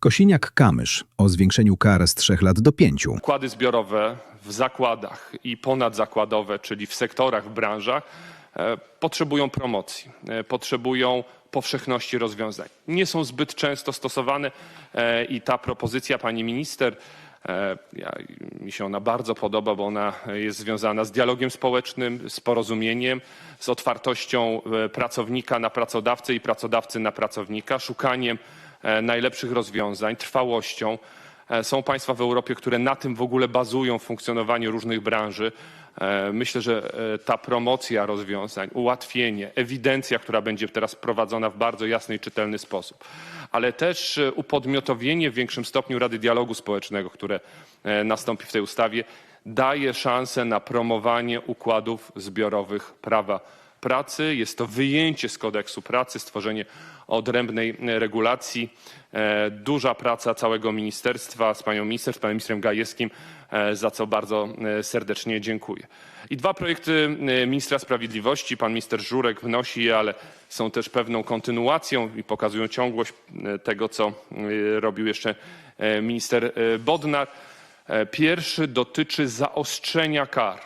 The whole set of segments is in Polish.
Kosiniak-Kamysz o zwiększeniu kar z 3 lat do 5. Układy zbiorowe w zakładach i ponadzakładowe, czyli w sektorach, w branżach, e, potrzebują promocji, e, potrzebują powszechności rozwiązań. Nie są zbyt często stosowane e, i ta propozycja pani minister, e, ja, mi się ona bardzo podoba, bo ona jest związana z dialogiem społecznym, z porozumieniem, z otwartością e, pracownika na pracodawcę i pracodawcy na pracownika, szukaniem najlepszych rozwiązań, trwałością. E, Są państwa w Europie, które na tym w ogóle bazują w funkcjonowaniu różnych branży. E, Myślę, że e, ta promocja rozwiązań, ułatwienie, ewidencja, która będzie teraz prowadzona w bardzo jasny i czytelny sposób, ale też e, upodmiotowienie w większym stopniu Rady Dialogu Społecznego, które e, nastąpi w tej ustawie, daje szansę na promowanie układów zbiorowych prawa pracy. Jest to wyjęcie z kodeksu pracy, stworzenie odrębnej e, regulacji. E, Duża praca całego ministerstwa z panią minister, z panem ministrem Gajewskim, e, za co bardzo serdecznie dziękuję. I dwa projekty ministra sprawiedliwości. Pan minister Żurek wnosi je, ale są też pewną kontynuacją i pokazują ciągłość tego, co robił jeszcze minister Bodnar. Pierwszy dotyczy zaostrzenia kar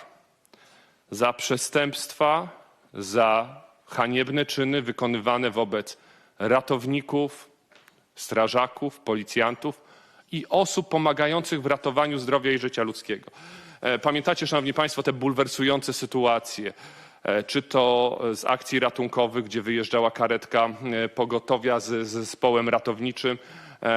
za przestępstwa, za haniebne czyny wykonywane wobec ratowników, strażaków, policjantów i osób pomagających w ratowaniu zdrowia i życia ludzkiego. E, Pamiętacie, Szanowni Państwo, te bulwersujące sytuacje, e, czy to z akcji ratunkowych, gdzie wyjeżdżała karetka e, pogotowia z zespołem ratowniczym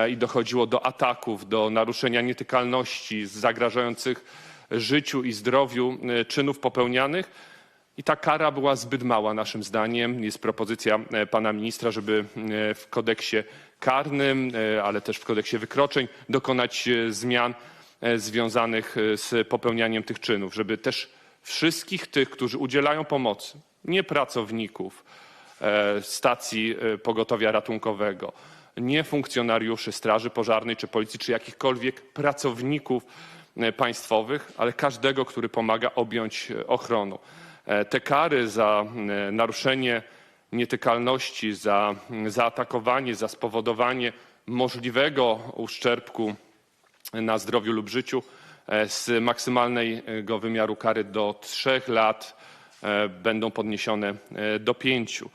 i dochodziło do ataków, do naruszenia nietykalności, zagrażających życiu i zdrowiu czynów popełnianych. I ta kara była zbyt mała naszym zdaniem. Jest propozycja e, pana ministra, żeby e, w kodeksie karnym, e, ale też w kodeksie wykroczeń dokonać zmian związanych z popełnianiem tych czynów, żeby też wszystkich tych, którzy udzielają pomocy, nie pracowników stacji pogotowia ratunkowego, nie funkcjonariuszy Straży Pożarnej czy Policji, czy jakichkolwiek pracowników państwowych, ale każdego, który pomaga objąć ochroną. E, Te kary za e, naruszenie nietykalności, za zaatakowanie, za spowodowanie możliwego uszczerbku na zdrowiu lub życiu e, z maksymalnego wymiaru kary do trzech lat będą podniesione do pięciu.